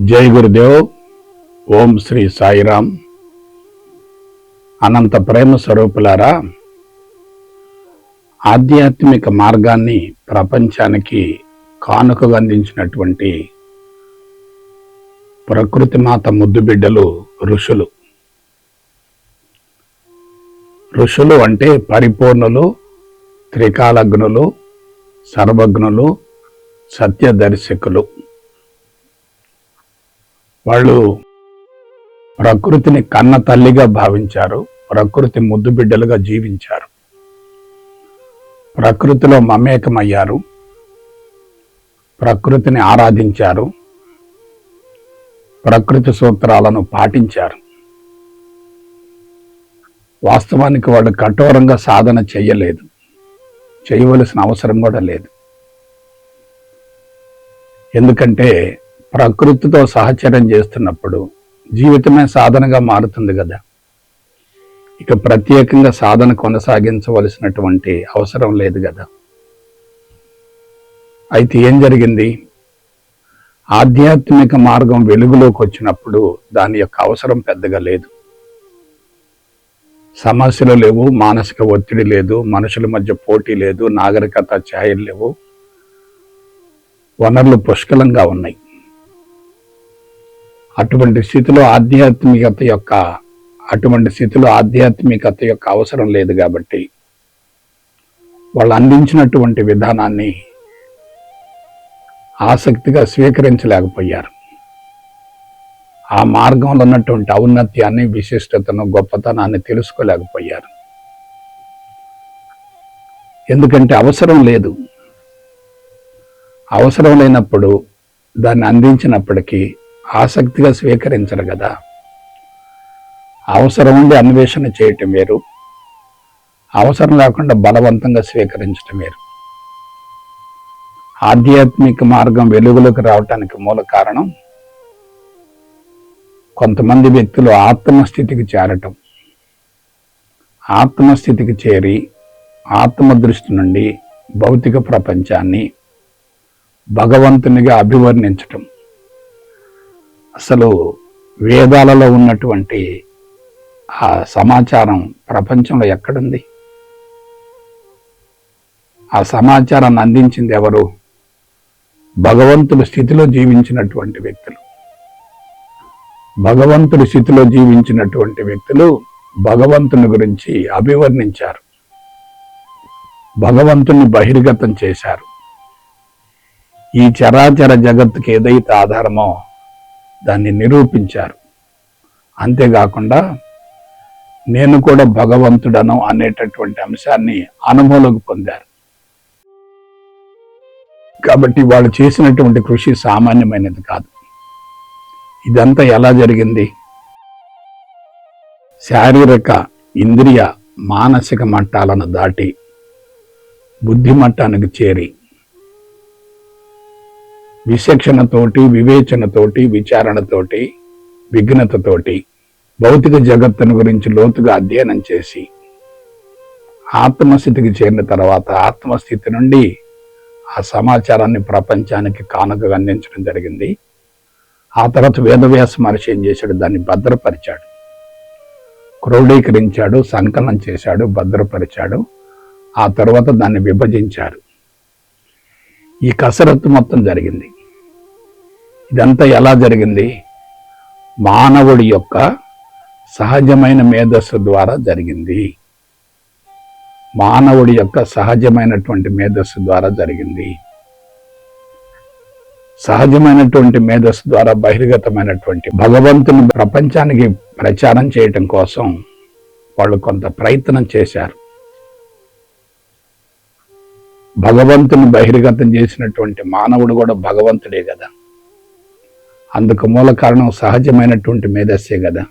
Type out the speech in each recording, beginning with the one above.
జై గురుదేవ్. ఓం శ్రీ సాయిరామ్ అనంత ప్రేమ స్వరూపులారా ఆధ్యాత్మిక మార్గాన్ని ప్రపంచానికి కానుకగా అందించినటువంటి ప్రకృతి మాత ముద్దు బిడ్డలు ఋషులు. ఋషులు అంటే పరిపూర్ణులు త్రికాలగ్నులు సర్వజ్ఞులు సత్యదర్శకులు. వాళ్ళు ప్రకృతిని కన్న తల్లిగా భావించారు ప్రకృతి ముద్దు బిడ్డలుగా జీవించారు. ప్రకృతిలో మమేకమయ్యారు ప్రకృతిని ఆరాధించారు ప్రకృతి సూత్రాలను పాటించారు. వాస్తవానికి వాళ్ళు కఠోరంగా సాధన చేయలేదు చేయవలసిన అవసరం కూడా లేదు. ఎందుకంటే ప్రకృతితో సహచర్యం చేస్తున్నప్పుడు జీవితమే సాధనగా మారుతుంది కదా. ఇక ప్రత్యేకంగా సాధన కొనసాగించవలసినటువంటి అవసరం లేదు కదా. అయితే ఏం జరిగింది? ఆధ్యాత్మిక మార్గం వెలుగులోకి వచ్చినప్పుడు దాని యొక్క అవసరం పెద్దగా లేదు. సమస్యలు లేవు మానసిక ఒత్తిడి లేదు మనుషుల మధ్య పోటీ లేదు నాగరికత ఛాయలు లేవు. వనరులు పుష్కలంగా ఉన్నాయి. అటువంటి స్థితిలో ఆధ్యాత్మికత యొక్క అటువంటి స్థితిలో ఆధ్యాత్మికత యొక్క అవసరం లేదు కాబట్టి వాళ్ళు అందించినటువంటి విధానాన్ని ఆసక్తిగా స్వీకరించలేకపోయారు. ఆ మార్గంలో ఉన్నటువంటి ఔన్నత్యాన్ని విశిష్టతను గొప్పతనాన్ని తెలుసుకోలేకపోయారు. ఎందుకంటే అవసరం లేదు. అవసరం లేనప్పుడు దాన్ని అందించినప్పటికీ ఆసక్తిగా స్వీకరించరు కదా. అవసరం ఉండి అన్వేషణ చేయటం వేరు. అవసరం లేకుండా బలవంతంగా స్వీకరించటం వేరు. ఆధ్యాత్మిక మార్గం వెలుగులోకి రావటానికి మూల కారణం కొంతమంది వ్యక్తులు ఆత్మస్థితికి చేరటం. ఆత్మస్థితికి చేరి ఆత్మ దృష్టి నుండి భౌతిక ప్రపంచాన్ని భగవంతునిగా అభివర్ణించటం. అసలు వేదాలలో ఉన్నటువంటి ఆ సమాచారం ప్రపంచంలో ఎక్కడుంది? ఆ సమాచారాన్ని అందించింది ఎవరు? భగవంతుడి స్థితిలో జీవించినటువంటి వ్యక్తులు. భగవంతుడి స్థితిలో జీవించినటువంటి వ్యక్తులు భగవంతుని గురించి అభివర్ణించారు. భగవంతుని బహిర్గతం చేశారు. ఈ చరాచర జగత్తుకి ఏదైతే ఆధారమో దాన్ని నిరూపించారు. అంతేకాకుండా నేను కూడా భగవంతుడను అనేటటువంటి అంశాన్ని అనుభవంలోకి పొందారు. కాబట్టి వాళ్ళు చేసినటువంటి కృషి సామాన్యమైనది కాదు. ఇదంతా ఎలా జరిగింది? శారీరక ఇంద్రియ మానసిక మట్టాలను దాటి బుద్ధి మట్టానికి చేరి విచక్షణతోటి వివేచనతోటి విచారణతోటి విఘ్నతతోటి భౌతిక జగత్తును గురించి లోతుగా అధ్యయనం చేసి ఆత్మస్థితికి చేరిన తర్వాత ఆత్మస్థితి నుండి ఆ సమాచారాన్ని ప్రపంచానికి కానుకగా అందించడం జరిగింది. ఆ తర్వాత వేదవ్యాస మహర్షి ఏం చేశాడు? దాన్ని భద్రపరిచాడు. క్రోడీకరించాడు సంకలనం చేశాడు భద్రపరిచాడు. ఆ తర్వాత దాన్ని విభజించారు. ఈ కసరత్తు మొత్తం జరిగింది. ఇదంతా ఎలా జరిగింది? మానవుడి యొక్క సహజమైన మేధస్సు ద్వారా జరిగింది. మానవుడి యొక్క సహజమైనటువంటి మేధస్సు ద్వారా జరిగింది. సహజమైనటువంటి మేధస్సు ద్వారా బహిర్గతమైనటువంటి భగవంతుని ప్రపంచానికి ప్రచారం చేయటం కోసం వాళ్ళు కొంత ప్రయత్నం చేశారు. భగవంతుని బహిర్గతం చేసినటువంటి మానవుడు కూడా భగవంతుడే కదా. అందుకు మూల కారణం సహజమైనటువంటి మేధస్సే కదా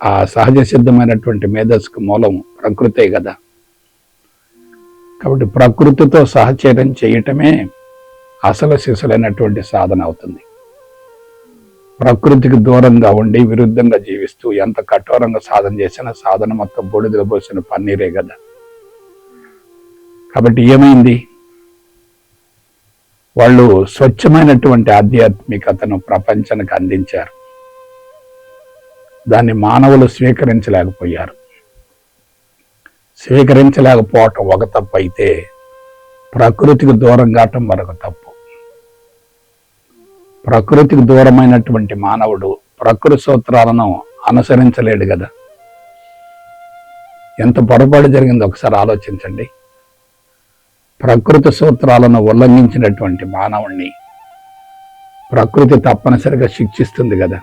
ఆ సహజ సిద్ధమైనటువంటి మేధస్సుకు మూలం ప్రకృతే కదా కాబట్టి ప్రకృతితో సహచర్యం చేయటమే అసలు సిసలైనటువంటి సాధన అవుతుంది. ప్రకృతికి దూరంగా ఉండి విరుద్ధంగా జీవిస్తూ ఎంత కఠోరంగా సాధన చేసినా సాధన మొత్తం బూడిదలు పోసిన పన్నీరే కదా కాబట్టి ఏమైంది? వాళ్ళు స్వచ్ఛమైనటువంటి ఆధ్యాత్మికతను ప్రపంచానికి అందించారు. దాన్ని మానవులు స్వీకరించలేకపోయారు. స్వీకరించలేకపోవటం ఒక తప్పు అయితే ప్రకృతికి దూరం కావటం మరొక తప్పు. ప్రకృతికి దూరమైనటువంటి మానవుడు ప్రకృతి సూత్రాలను అనుసరించలేడు కదా. ఎంత పొరపాటు జరిగిందో ఒకసారి ఆలోచించండి. ప్రకృతి సూత్రాలను ఉల్లంఘించినటువంటి మానవుణ్ణి ప్రకృతి తప్పనిసరిగా శిక్షిస్తుంది కదా.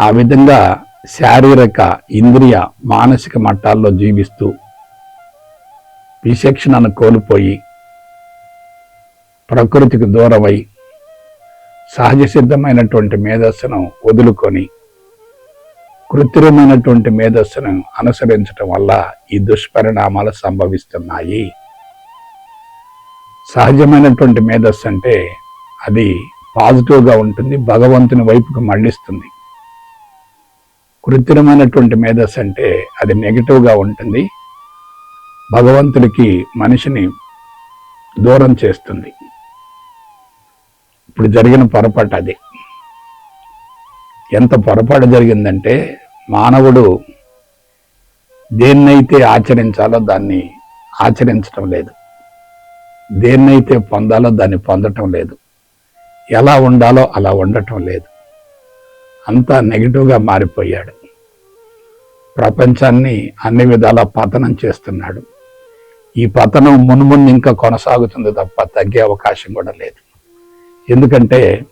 ఆ విధంగా శారీరక ఇంద్రియ మానసిక మట్టాల్లో జీవిస్తూ విచక్షణను కోల్పోయి ప్రకృతికి దూరమై సహజ సిద్ధమైనటువంటి మేధస్సును వదులుకొని కృత్రిమైనటువంటి మేధస్సును అనుసరించటం వల్ల ఈ దుష్పరిణామాలు సంభవిస్తున్నాయి. సహజమైనటువంటి మేధస్సు అంటే అది పాజిటివ్గా ఉంటుంది భగవంతుని వైపుకు మళ్ళిస్తుంది. కృత్రిమైనటువంటి మేధస్సు అంటే అది నెగిటివ్గా ఉంటుంది భగవంతుడికి మనిషిని దూరం చేస్తుంది. ఇప్పుడు జరిగిన పొరపాటు అది. ఎంత పొరపాటు జరిగిందంటే మానవుడు దేన్నైతే ఆచరించాలో దాన్ని ఆచరించటం లేదు. దేన్నైతే పొందాలో దాన్ని పొందటం లేదు. ఎలా ఉండాలో అలా ఉండటం లేదు. అంతా నెగిటివ్గా మారిపోయాడు. ప్రపంచాన్ని అన్ని విధాలా పతనం చేస్తున్నాడు. ఈ పతనం మున్ముందు ఇంకా కొనసాగుతుంది తప్ప తగ్గే అవకాశం కూడా లేదు. ఎందుకంటే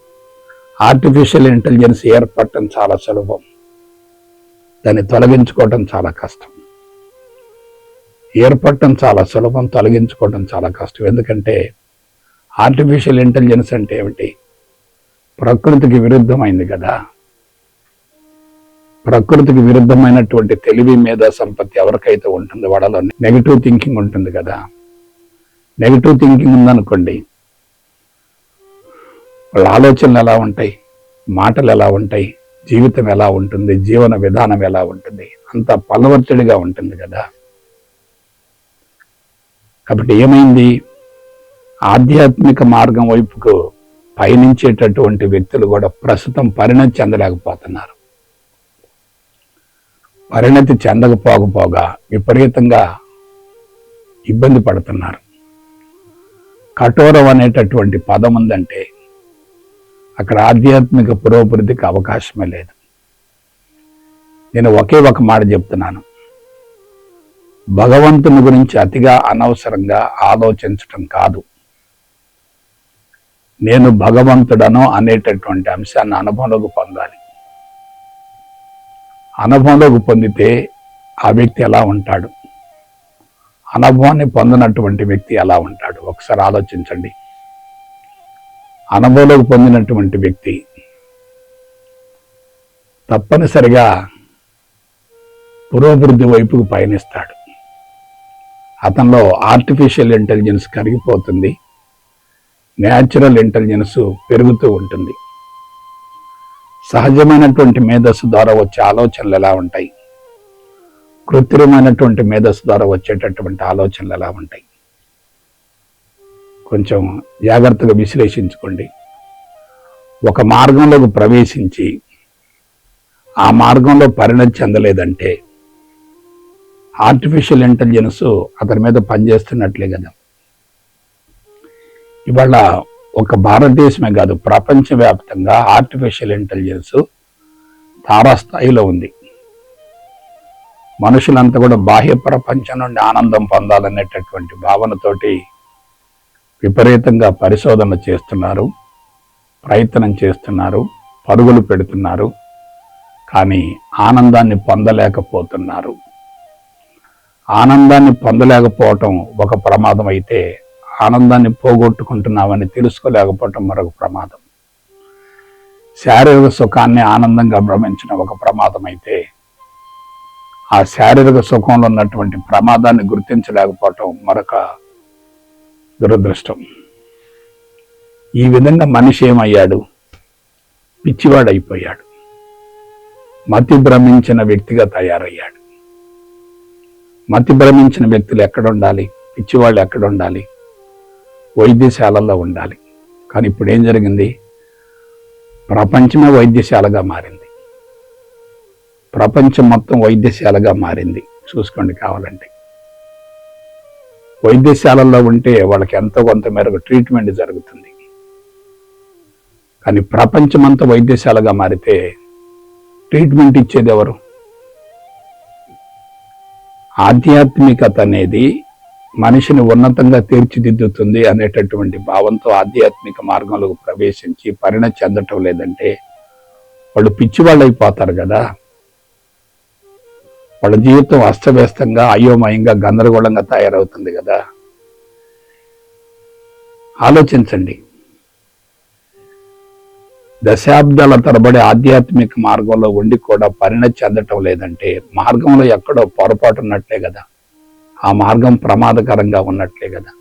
ఆర్టిఫిషియల్ ఇంటెలిజెన్స్ ఏర్పడటం చాలా సులభం. దాన్ని తొలగించుకోవటం చాలా కష్టం. ఏర్పడటం చాలా సులభం తొలగించుకోవడం చాలా కష్టం. ఎందుకంటే ఆర్టిఫిషియల్ ఇంటెలిజెన్స్ అంటే ఏమిటి? ప్రకృతికి విరుద్ధమైంది కదా. ప్రకృతికి విరుద్ధమైనటువంటి తెలివి మీద సంపత్తి ఎవరికైతే ఉంటుంది వాళ్ళలో నెగిటివ్ థింకింగ్ ఉంటుంది కదా. నెగిటివ్ థింకింగ్ ఉందనుకోండి వాళ్ళ ఆలోచనలు ఎలా ఉంటాయి? మాటలు ఎలా ఉంటాయి? జీవితం ఎలా ఉంటుంది? జీవన విధానం ఎలా ఉంటుంది? అంత పలవర్చడిగా ఉంటుంది కదా. కాబట్టి ఏమైంది? ఆధ్యాత్మిక మార్గం వైపుకు పయనించేటటువంటి వ్యక్తులు కూడా ప్రస్తుతం పరిణతి చెందలేకపోతున్నారు. పరిణతి చెందకపోకపోగా విపరీతంగా ఇబ్బంది పడుతున్నారు. కఠోరం అనేటటువంటి పదం ఉందంటే అక్కడ ఆధ్యాత్మిక పురోభివృద్ధికి అవకాశమే లేదు. నేను ఒకే ఒక మాట చెప్తున్నాను. భగవంతుని గురించి అతిగా అనవసరంగా ఆలోచించటం కాదు. నేను భగవంతుడను అనేటటువంటి అంశాన్ని అనుభవంలోకి పొందాలి. అనుభవంలోకి పొందితే ఆ వ్యక్తి ఎలా ఉంటాడు? అనుభవాన్ని పొందినటువంటి వ్యక్తి ఎలా ఉంటాడు? ఒకసారి ఆలోచించండి. అనుభవంలోకి పొందినటువంటి వ్యక్తి తప్పనిసరిగా పురోభివృద్ధి వైపుకు పయనిస్తాడు. అతనిలో ఆర్టిఫిషియల్ ఇంటెలిజెన్స్ కరిగిపోతుంది. న్యాచురల్ ఇంటెలిజెన్స్ పెరుగుతూ ఉంటుంది. సహజమైనటువంటి మేధస్సు ద్వారా వచ్చే ఆలోచనలు ఎలా ఉంటాయి? కృత్రిమైనటువంటి మేధస్సు ద్వారా వచ్చేటటువంటి ఆలోచనలు ఎలా ఉంటాయి? కొంచెం జాగ్రత్తగా విశ్లేషించుకోండి. ఒక మార్గంలోకి ప్రవేశించి ఆ మార్గంలో పరిణతి చెందలేదంటే ఆర్టిఫిషియల్ ఇంటెలిజెన్స్ అతని మీద పనిచేస్తున్నట్లే కదా. ఇవాళ ఒక భారతదేశమే కాదు ప్రపంచవ్యాప్తంగా ఆర్టిఫిషియల్ ఇంటెలిజెన్స్ తారాస్థాయిలో ఉంది. మనుషులంతా కూడా బాహ్య ప్రపంచం నుండి ఆనందం పొందాలనేటటువంటి భావనతోటి విపరీతంగా పరిశోధన చేస్తున్నారు ప్రయత్నం చేస్తున్నారు పరుగులు పెడుతున్నారు కానీ ఆనందాన్ని పొందలేకపోతున్నారు. ఆనందాన్ని పొందలేకపోవటం ఒక ప్రమాదం అయితే ఆనందాన్ని పోగొట్టుకుంటున్నామని తెలుసుకోలేకపోవటం మరొక ప్రమాదం. శారీరక సుఖాన్ని ఆనందంగా భ్రమించిన ఒక ప్రమాదం అయితే ఆ శారీరక సుఖంలో ఉన్నటువంటి ప్రమాదాన్ని గుర్తించలేకపోవటం మరొక దురదృష్టం. ఈ విధంగా మనిషి ఏమయ్యాడు? పిచ్చివాడైపోయాడు. మతి భ్రమించిన వ్యక్తిగా తయారయ్యాడు. మతి భ్రమించిన వ్యక్తులు ఎక్కడ ఉండాలి? పిచ్చివాళ్ళు ఎక్కడ ఉండాలి? వైద్యశాలల్లో ఉండాలి. కానీ ఇప్పుడు ఏం జరిగింది? ప్రపంచమే వైద్యశాలగా మారింది. ప్రపంచం మొత్తం వైద్యశాలగా మారింది. చూసుకోండి కావాలంటే. వైద్యశాలల్లో ఉంటే వాళ్ళకి ఎంతో కొంత మేరకు ట్రీట్మెంట్ జరుగుతుంది. కానీ ప్రపంచమంతా వైద్యశాలగా మారితే ట్రీట్మెంట్ ఇచ్చేది ఎవరు? ఆధ్యాత్మికత అనేది మనిషిని ఉన్నతంగా తీర్చిదిద్దుతుంది అనేటటువంటి భావంతో ఆధ్యాత్మిక మార్గంలోకి ప్రవేశించి పరిణతి చెందటం లేదంటే వాళ్ళు పిచ్చివాళ్ళు అయిపోతారు కదా. వాళ్ళ జీవితం అస్తవ్యస్తంగా అయోమయంగా గందరగోళంగా తయారవుతుంది కదా. ఆలోచించండి. దశాబ్దాల తరబడి ఆధ్యాత్మిక మార్గంలో ఉండి కూడా పరిణతి చెందటం లేదంటే మార్గంలో ఎక్కడో పొరపాటు ఉన్నట్లే కదా. ఆ మార్గం ప్రమాదకరంగా ఉన్నట్లే కదా.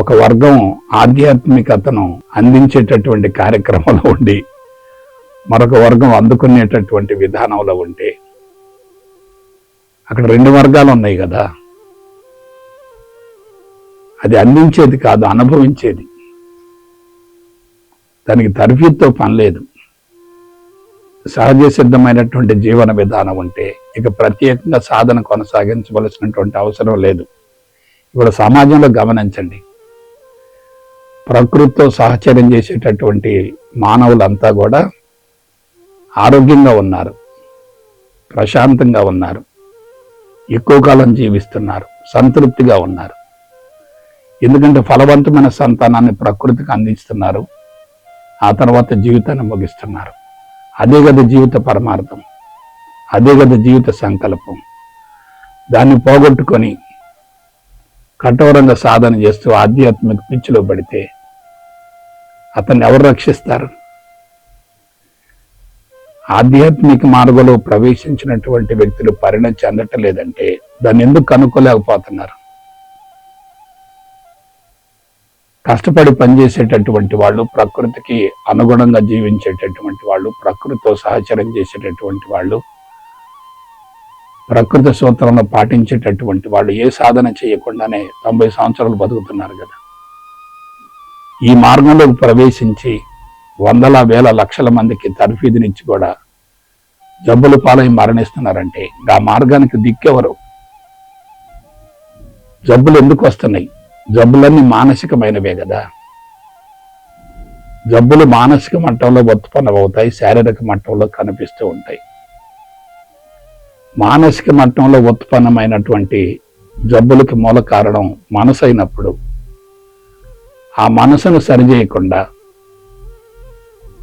ఒక వర్గం ఆధ్యాత్మికతను అందించేటటువంటి కార్యక్రమంలో ఉండి మరొక వర్గం అందుకునేటటువంటి విధానంలో ఉంటే అక్కడ రెండు వర్గాలు ఉన్నాయి కదా. అది అందించేది కాదు అనుభవించేది. దానికి తర్ఫీద్తో పని లేదు. సహజ సిద్ధమైనటువంటి జీవన విధానం ఉంటే ఇక ప్రత్యేకంగా సాధన కొనసాగించవలసినటువంటి అవసరం లేదు. ఇప్పుడు సమాజంలో గమనించండి. ప్రకృతితో సహచర్యం చేసేటటువంటి మానవులంతా కూడా ఆరోగ్యంగా ఉన్నారు. ప్రశాంతంగా ఉన్నారు. ఎక్కువ కాలం జీవిస్తున్నారు. సంతృప్తిగా ఉన్నారు. ఎందుకంటే ఫలవంతమైన సంతానాన్ని ప్రకృతికి అందిస్తున్నారు. ఆ తర్వాత జీవితాన్ని ముగిస్తున్నారు. అదే కదా జీవిత పరమార్థం. అదే కదా జీవిత సంకల్పం. దాన్ని పోగొట్టుకొని కఠోరంగా సాధన చేస్తూ ఆధ్యాత్మిక పిచ్చిలో పడితే అతన్ని ఎవరు రక్షిస్తారు? ఆధ్యాత్మిక మార్గంలో ప్రవేశించినటువంటి వ్యక్తులు పరిణతి చెందటం లేదంటే దాన్ని ఎందుకు కనుక్కోలేకపోతున్నారు? కష్టపడి పనిచేసేటటువంటి వాళ్ళు ప్రకృతికి అనుగుణంగా జీవించేటటువంటి వాళ్ళు ప్రకృతితో సహచరం చేసేటటువంటి వాళ్ళు ప్రకృతి సూత్రంలో పాటించేటటువంటి వాళ్ళు ఏ సాధన చేయకుండానే తొంభై సంవత్సరాలు బతుకుతున్నారు కదా. ఈ మార్గంలోకి ప్రవేశించి వందల వేల లక్షల మందికి తర్ఫీదునిచ్చి కూడా జబ్బులు పాలై మరణిస్తున్నారంటే ఆ మార్గానికి దిక్కెవరు? జబ్బులు ఎందుకు వస్తున్నాయి? జబ్బులన్నీ మానసికమైనవే కదా. జబ్బులు మానసిక మట్టంలో ఉత్పన్నమవుతాయి శారీరక మట్టంలో కనిపిస్తూ ఉంటాయి. మానసిక మట్టంలో ఉత్పన్నమైనటువంటి జబ్బులకి మూల కారణం మనసు అయినప్పుడు ఆ మనసును సరిచేయకుండా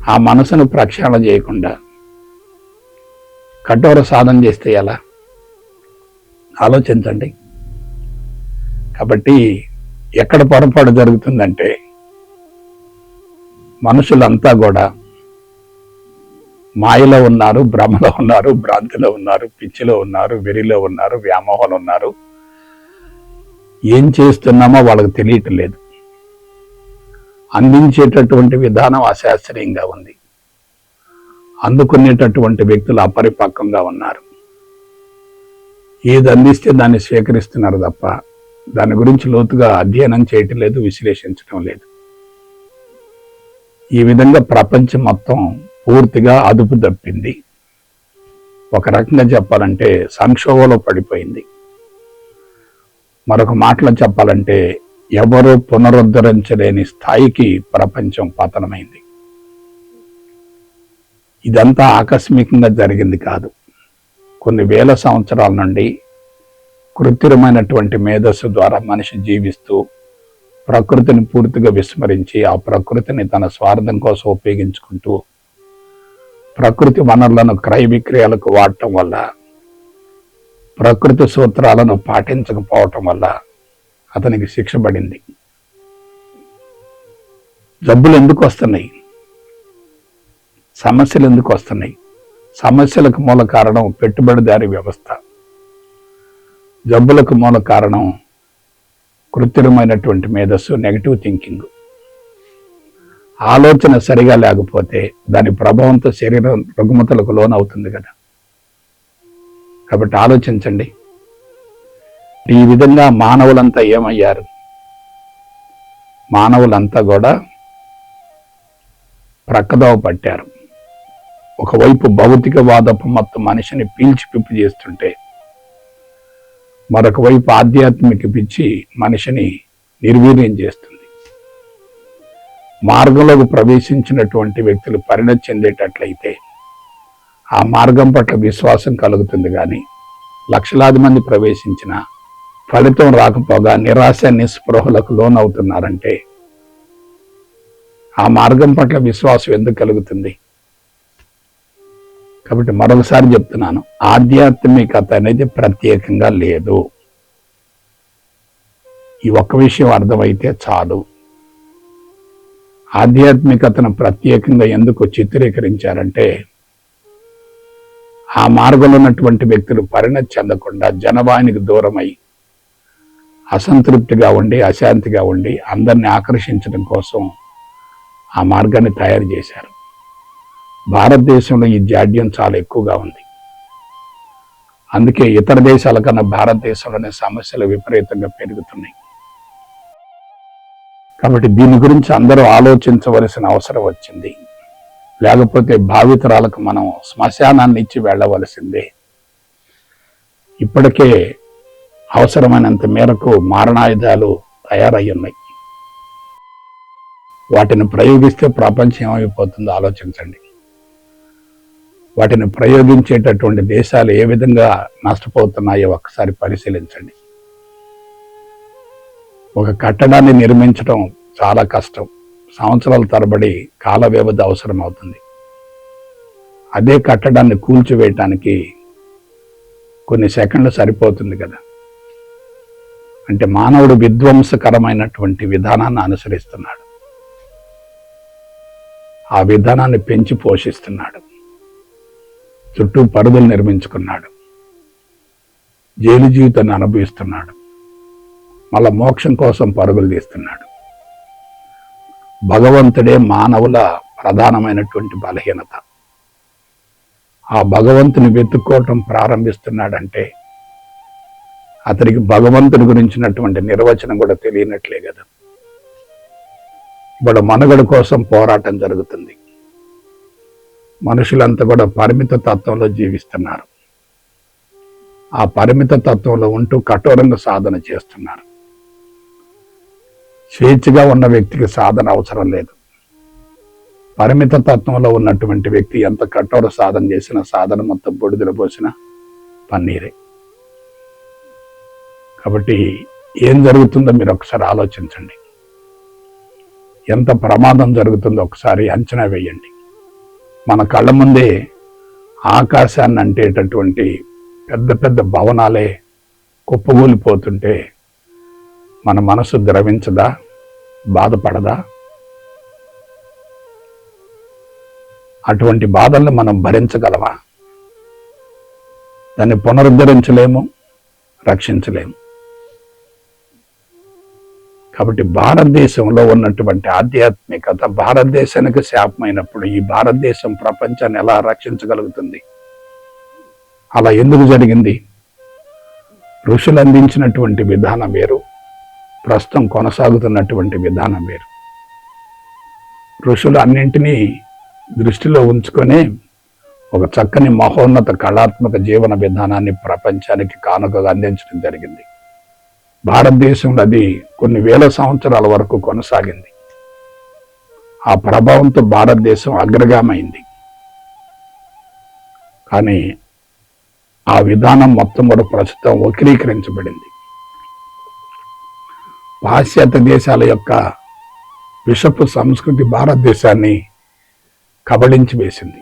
ఆ మనసును ప్రక్షాళన చేయకుండా కఠోర సాధన చేస్తే ఎలా? ఆలోచించండి. కాబట్టి ఎక్కడ పొరపాటు జరుగుతుందంటే మనుషులంతా కూడా మాయలో ఉన్నారు భ్రమలో ఉన్నారు భ్రాంతిలో ఉన్నారు పిచ్చిలో ఉన్నారు వెరిలో ఉన్నారు వ్యామోహంలో ఉన్నారు. ఏం చేస్తున్నామో వాళ్ళకి తెలియటం లేదు. అందించేటటువంటి విధానం అశాస్త్రీయంగా ఉంది. అందుకునేటటువంటి వ్యక్తులు అపరిపక్వంగా ఉన్నారు. ఏది అందిస్తే దాన్ని స్వీకరిస్తున్నారు తప్ప దాని గురించి లోతుగా అధ్యయనం చేయటం లేదు విశ్లేషించడం లేదు. ఈ విధంగా ప్రపంచం మొత్తం పూర్తిగా అదుపు తప్పింది. ఒక రకంగా చెప్పాలంటే సంక్షోభంలో పడిపోయింది. మరొక మాటలో చెప్పాలంటే ఎవరూ పునరుద్ధరించలేని స్థాయికి ప్రపంచం పతనమైంది. ఇదంతా ఆకస్మికంగా జరిగింది కాదు. కొన్ని వేల సంవత్సరాల నుండి కృత్రిమైనటువంటి మేధస్సు ద్వారా మనిషి జీవిస్తూ ప్రకృతిని పూర్తిగా విస్మరించి ఆ ప్రకృతిని తన స్వార్థం కోసం ఉపయోగించుకుంటూ ప్రకృతి వనరులను క్రయ విక్రయాలకు వాడటం వల్ల ప్రకృతి సూత్రాలను పాటించకపోవటం వల్ల అతనికి శిక్ష పడింది. జబ్బులు ఎందుకు వస్తున్నాయి? సమస్యలు ఎందుకు వస్తున్నాయి? సమస్యలకు మూల కారణం పెట్టుబడిదారి వ్యవస్థ. జబ్బులకు మూల కారణం కృత్రిమైనటువంటి మేధస్సు నెగటివ్ థింకింగ్ ఆలోచన సరిగా లేకపోతే దాని ప్రభావంతో శరీరం రుగ్మతలకు లోనవుతుంది కదా. కాబట్టి ఆలోచించండి. ఈ విధంగా మానవులంతా ఏమయ్యారు? మానవులంతా కూడా ప్రక్కదోవ పట్టారు. ఒకవైపు భౌతికవాదపు మొత్తం మనిషిని పీల్చి పిప్పి చేస్తుంటే మరొక వైపు ఆధ్యాత్మిక పిచ్చి మనిషిని నిర్వీర్యం చేస్తుంది. మార్గంలోకి ప్రవేశించినటువంటి వ్యక్తులు పరిణతి చెందేటట్లయితే ఆ మార్గం పట్ల విశ్వాసం కలుగుతుంది కానీ లక్షలాది మంది ప్రవేశించిన ఫలితం రాకపోగా నిరాశ నిస్పృహలకు లోనవుతున్నారంటే ఆ మార్గం పట్ల విశ్వాసం ఎందుకు కలుగుతుంది? కాబట్టి మరొకసారి చెప్తున్నాను. ఆధ్యాత్మికత అనేది ప్రత్యేకంగా లేదు. ఈ ఒక్క విషయం అర్థమైతే చాలు. ఆధ్యాత్మికతను ప్రత్యేకంగా ఎందుకు చిత్రీకరించారంటే ఆ మార్గంలో ఉన్నటువంటి వ్యక్తులు పరిణతి చెందకుండా జనవానికి దూరమై అసంతృప్తిగా ఉండి అశాంతిగా ఉండి అందరిని ఆకర్షించడం కోసం ఆ మార్గాన్ని తయారు చేశారు. భారతదేశంలో ఈ జాడ్యం చాలా ఎక్కువగా ఉంది. అందుకే ఇతర దేశాల కన్నా భారతదేశంలోనే సమస్యలు విపరీతంగా పెరుగుతున్నాయి. కాబట్టి దీని గురించి అందరూ ఆలోచించవలసిన అవసరం వచ్చింది. లేకపోతే భావితరాలకు మనం శ్మశానాన్ని ఇచ్చి వెళ్ళవలసిందే. ఇప్పటికే అవసరమైనంత మేరకు మారణాయుధాలు తయారై ఉన్నాయి. వాటిని ప్రయోగిస్తే ప్రపంచం ఏమైపోతుందో ఆలోచించండి. వాటిని ప్రయోగించేటటువంటి దేశాలు ఏ విధంగా నష్టపోతున్నాయో ఒకసారి పరిశీలించండి. ఒక కట్టడాన్ని నిర్మించడం చాలా కష్టం. సంవత్సరాల తరబడి కాల వ్యవధి అవసరం అవుతుంది అదే కట్టడాన్ని కూల్చివేయటానికి కొన్ని సెకండ్లు సరిపోతుంది కదా. అంటే మానవుడు విధ్వంసకరమైనటువంటి విధానాన్ని అనుసరిస్తున్నాడు. ఆ విధానాన్ని పెంచి పోషిస్తున్నాడు. చుట్టూ పరదలు నిర్మించుకున్నాడు. జైలు జీవితాన్ని అనుభవిస్తున్నాడు. మళ్ళా మోక్షం కోసం పరుగులు తీస్తున్నాడు. భగవంతుడే మానవుల ప్రధానమైనటువంటి బలహీనత. ఆ భగవంతుని వెతుక్కోవటం ప్రారంభిస్తున్నాడంటే అతనికి భగవంతుని గురించినటువంటి నిర్వచనం కూడా తెలియనట్లే కదా. ఇప్పుడు మనుగడ కోసం పోరాటం జరుగుతుంది. మనుషులంతా కూడా పరిమిత తత్వంలో జీవిస్తున్నారు. ఆ పరిమిత తత్వంలో ఉంటూ కఠోరంగా సాధన చేస్తున్నారు. స్వేచ్ఛగా ఉన్న వ్యక్తికి సాధన అవసరం లేదు. పరిమిత తత్వంలో ఉన్నటువంటి వ్యక్తి ఎంత కఠోర సాధన చేసినా సాధన మొత్తం బొడిదల పోసిన పన్నీరే. కాబట్టి ఏం జరుగుతుందో మీరు ఒకసారి ఆలోచించండి. ఎంత ప్రమాదం జరుగుతుందో ఒకసారి అంచనా వేయండి. మన కళ్ళ ముందే ఆకాశాన్ని అంటేటటువంటి పెద్ద పెద్ద భవనాలే కుప్పగూలిపోతుంటే మన మనసు ద్రవించదా? బాధపడదా? అటువంటి బాధల్ని మనం భరించగలమా? దాన్ని పునరుద్ధరించలేము రక్షించలేము. కాబట్టి భారతదేశంలో ఉన్నటువంటి ఆధ్యాత్మికత భారతదేశానికి శాపమైనప్పుడు ఈ భారతదేశం ప్రపంచాన్ని ఎలా రక్షించగలుగుతుంది? అలా ఎందుకు జరిగింది? ఋషులు అందించినటువంటి విధానం వేరు ప్రస్తుతం కొనసాగుతున్నటువంటి విధానం వేరు. ఋషులు అన్నింటినీ దృష్టిలో ఉంచుకొని ఒక చక్కని మహోన్నత కళాత్మక జీవన విధానాన్ని ప్రపంచానికి కానుకగా అందించడం జరిగింది. భారతదేశంలో అది కొన్ని వేల సంవత్సరాల వరకు కొనసాగింది. ఆ ప్రభావంతో భారతదేశం అగ్రగామైంది. కానీ ఆ విధానం మొత్తం కూడా ప్రస్తుతం వక్రీకరించబడింది. పాశ్చాత్య దేశాల యొక్క విషపు సంస్కృతి భారతదేశాన్ని కబళించి వేసింది.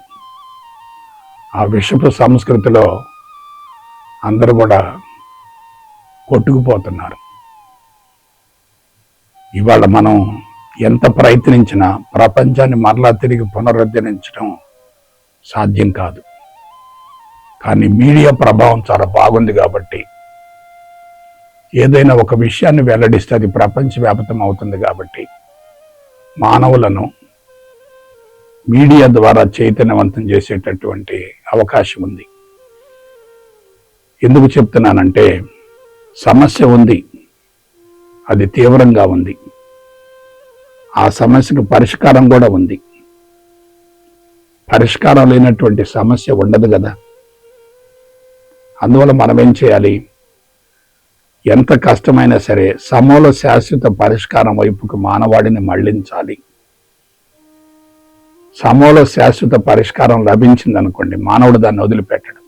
ఆ విషపు సంస్కృతిలో అందరూ కూడా కొట్టుకుపోతున్నారు. ఇవాళ మనం ఎంత ప్రయత్నించినా ప్రపంచాన్ని మరలా తిరిగి పునరుద్ధరించడం సాధ్యం కాదు. కానీ మీడియా ప్రభావం చాలా బాగుంది కాబట్టి ఏదైనా ఒక విషయాన్ని వెల్లడిస్తే అది ప్రపంచవ్యాప్తం అవుతుంది కాబట్టి మానవులను మీడియా ద్వారా చైతన్యవంతం చేసేటటువంటి అవకాశం ఉంది. ఎందుకు చెప్తున్నానంటే సమస్య ఉంది. అది తీవ్రంగా ఉంది. ఆ సమస్యకు పరిష్కారం కూడా ఉంది. పరిష్కారం లేనటువంటి సమస్య ఉండదు కదా. అందువల్ల మనం ఏం చేయాలి? ఎంత కష్టమైనా సరే సమూల శాశ్వత పరిష్కారం వైపుకు మానవాడిని మళ్ళించాలి. సమూల శాశ్వత పరిష్కారం లభించిందనుకోండి మానవుడు దాన్ని వదిలిపెట్టడం.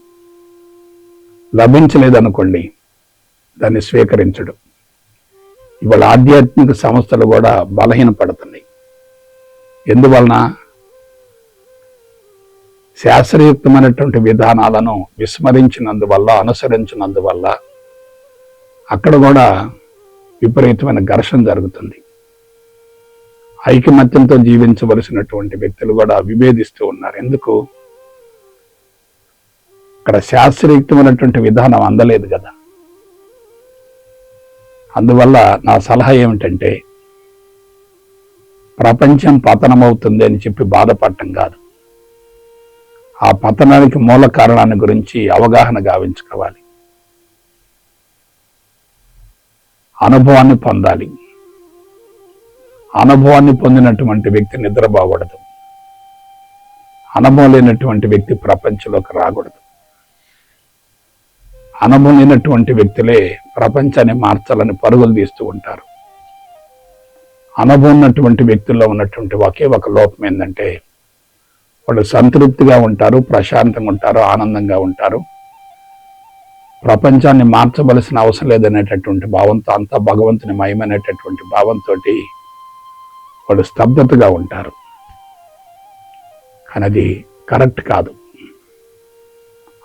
లభించలేదనుకోండి దాన్ని స్వీకరించడు. ఇవాళ ఆధ్యాత్మిక సంస్థలు కూడా బలహీనపడుతున్నాయి. ఎందువలన? శాస్త్రయుక్తమైనటువంటి విధానాలను విస్మరించినందువల్ల అనుసరించినందువల్ల అక్కడ కూడా విపరీతమైన ఘర్షణ జరుగుతుంది. ఐకమత్యంతో జీవించవలసినటువంటి వ్యక్తులు కూడా విభేదిస్తూ ఉన్నారు. ఎందుకు? ఇక్కడ శాస్త్రయుక్తమైనటువంటి విధానం అందలేదు కదా. అందువల్ల నా సలహా ఏమిటంటే ప్రపంచం పతనమవుతుంది అని చెప్పి బాధపడటం కాదు. ఆ పతనానికి మూల కారణాన్ని గురించి అవగాహన గావించుకోవాలి. అనుభవాన్ని పొందాలి. అనుభవాన్ని పొందినటువంటి వ్యక్తి నిద్రపోకూడదు. అనుభవం లేనటువంటి వ్యక్తి ప్రపంచంలోకి రాకూడదు. అనుభవం లేనటువంటి వ్యక్తులే ప్రపంచాన్ని మార్చాలని పరుగులు తీస్తూ ఉంటారు. అనుభవం ఉన్నటువంటి వ్యక్తుల్లో ఉన్నటువంటి ఒకే ఒక లోపం ఏంటంటే వాళ్ళు సంతృప్తిగా ఉంటారు ప్రశాంతంగా ఉంటారు ఆనందంగా ఉంటారు. ప్రపంచాన్ని మార్చవలసిన అవసరం లేదనేటటువంటి భావంతో అంతా భగవంతుని మయమనేటటువంటి భావంతో వాళ్ళు స్తబ్దతగా ఉంటారు. కానీ అది కరెక్ట్ కాదు.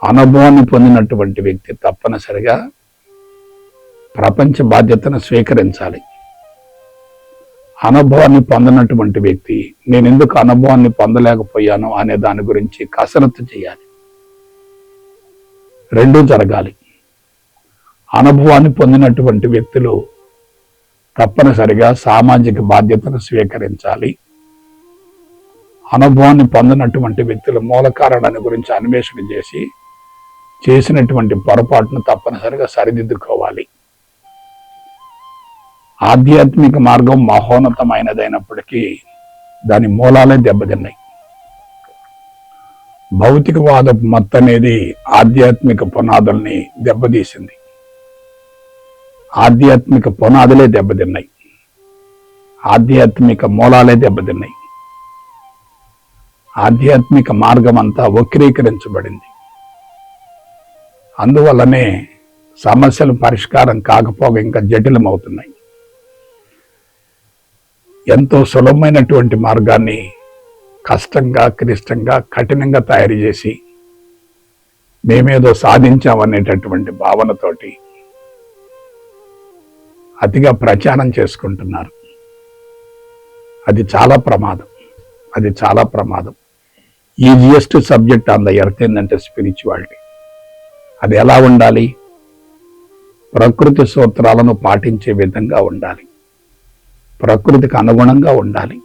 అనుభవాన్ని పొందినటువంటి వ్యక్తి తప్పనిసరిగా ప్రపంచ బాధ్యతను స్వీకరించాలి. అనుభవాన్ని పొందినటువంటి వ్యక్తి నేను ఎందుకు అనుభవాన్ని పొందలేకపోయాను అనే దాని గురించి కసరత్తు చేయాలి. రెండూ జరగాలి. అనుభవాన్ని పొందినటువంటి వ్యక్తులు తప్పనిసరిగా సామాజిక బాధ్యతను స్వీకరించాలి. అనుభవాన్ని పొందినటువంటి వ్యక్తుల మూల కారణాన్ని గురించి అన్వేషణ చేసి చేసినటువంటి పొరపాటును తప్పనిసరిగా సరిదిద్దుకోవాలి. ఆధ్యాత్మిక మార్గం మహోన్నతమైనదైనప్పటికీ దాని మూలాలే దెబ్బతిన్నాయి. భౌతికవాద మత్ అనేది ఆధ్యాత్మిక పునాదుల్ని దెబ్బతీసింది. ఆధ్యాత్మిక పునాదులే దెబ్బతిన్నాయి. ఆధ్యాత్మిక మూలాలే దెబ్బతిన్నాయి. ఆధ్యాత్మిక మార్గం అంతా వక్రీకరించబడింది. అందువల్లనే సమస్యలు పరిష్కారం కాకపోగా ఇంకా జటిలమవుతున్నాయి. ఎంతో సులభమైనటువంటి మార్గాన్ని కష్టంగా క్లిష్టంగా కఠినంగా తయారు చేసి మేమేదో సాధించామనేటటువంటి భావనతోటి అతిగా ప్రచారం చేసుకుంటున్నారు. అది చాలా ప్రమాదం. అది చాలా ప్రమాదం. Easiest subject on the earth ఏంటంటే స్పిరిచువాలిటీ. అది ఎలా ఉండాలి? ప్రకృతి సూత్రాలను పాటించే విధంగా ఉండాలి. ప్రకృతికి అనుగుణంగా ఉండాలి.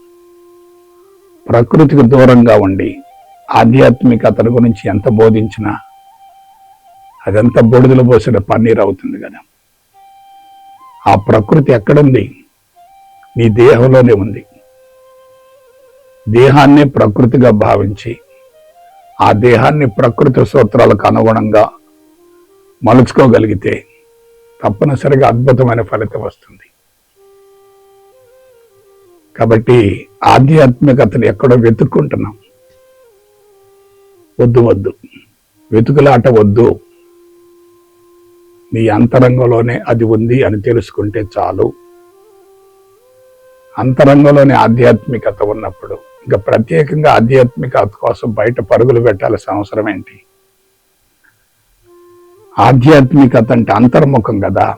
ప్రకృతికి దూరంగా ఉండి ఆధ్యాత్మికతల గురించి ఎంత బోధించినా అదంతా బొడిదలు పోసిన పన్నీరు అవుతుంది కదా. ఆ ప్రకృతి ఎక్కడుంది? నీ దేహంలోనే ఉంది. దేహాన్ని ప్రకృతిగా భావించి ఆ దేహాన్ని ప్రకృతి సూత్రాలకు అనుగుణంగా మలుచుకోగలిగితే తప్పనిసరిగా అద్భుతమైన ఫలితం వస్తుంది. కాబట్టి ఆధ్యాత్మికతను ఎక్కడో వెతుక్కుంటున్నాం. వద్దు వద్దు. వెతుకులాట వద్దు. నీ అంతరంగంలోనే అది ఉంది అని తెలుసుకుంటే చాలు. అంతరంగంలోని ఆధ్యాత్మికత ఉన్నప్పుడు ఇంకా ప్రత్యేకంగా ఆధ్యాత్మికత కోసం బయట పరుగులు పెట్టాల్సిన అవసరం ఏంటి? ఆధ్యాత్మికత అంటే అంతర్ముఖం కదా.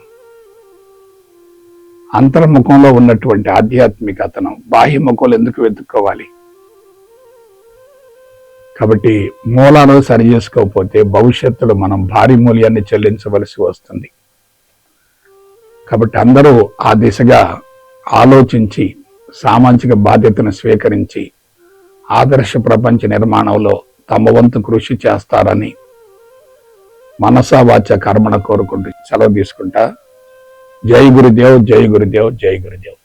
అంతర్ముఖంలో ఉన్నటువంటి ఆధ్యాత్మికతను బాహ్యముఖంలో ఎందుకు వెతుక్కోవాలి? కాబట్టి మూలాలు సరి చేసుకోకపోతే భవిష్యత్తులో మనం భారీ మూల్యాన్ని చెల్లించవలసి వస్తుంది. కాబట్టి అందరూ ఆ దిశగా ఆలోచించి సామాజిక బాధ్యతను స్వీకరించి ఆదర్శ ప్రపంచ నిర్మాణంలో తమ వంతు కృషి చేస్తారని మనసా వాచ కర్మణ కోరుకుంటూ సెలవు తీసుకుంటా. జై గురుదేవ్ జై గురుదేవ్ జై గురుదేవ్.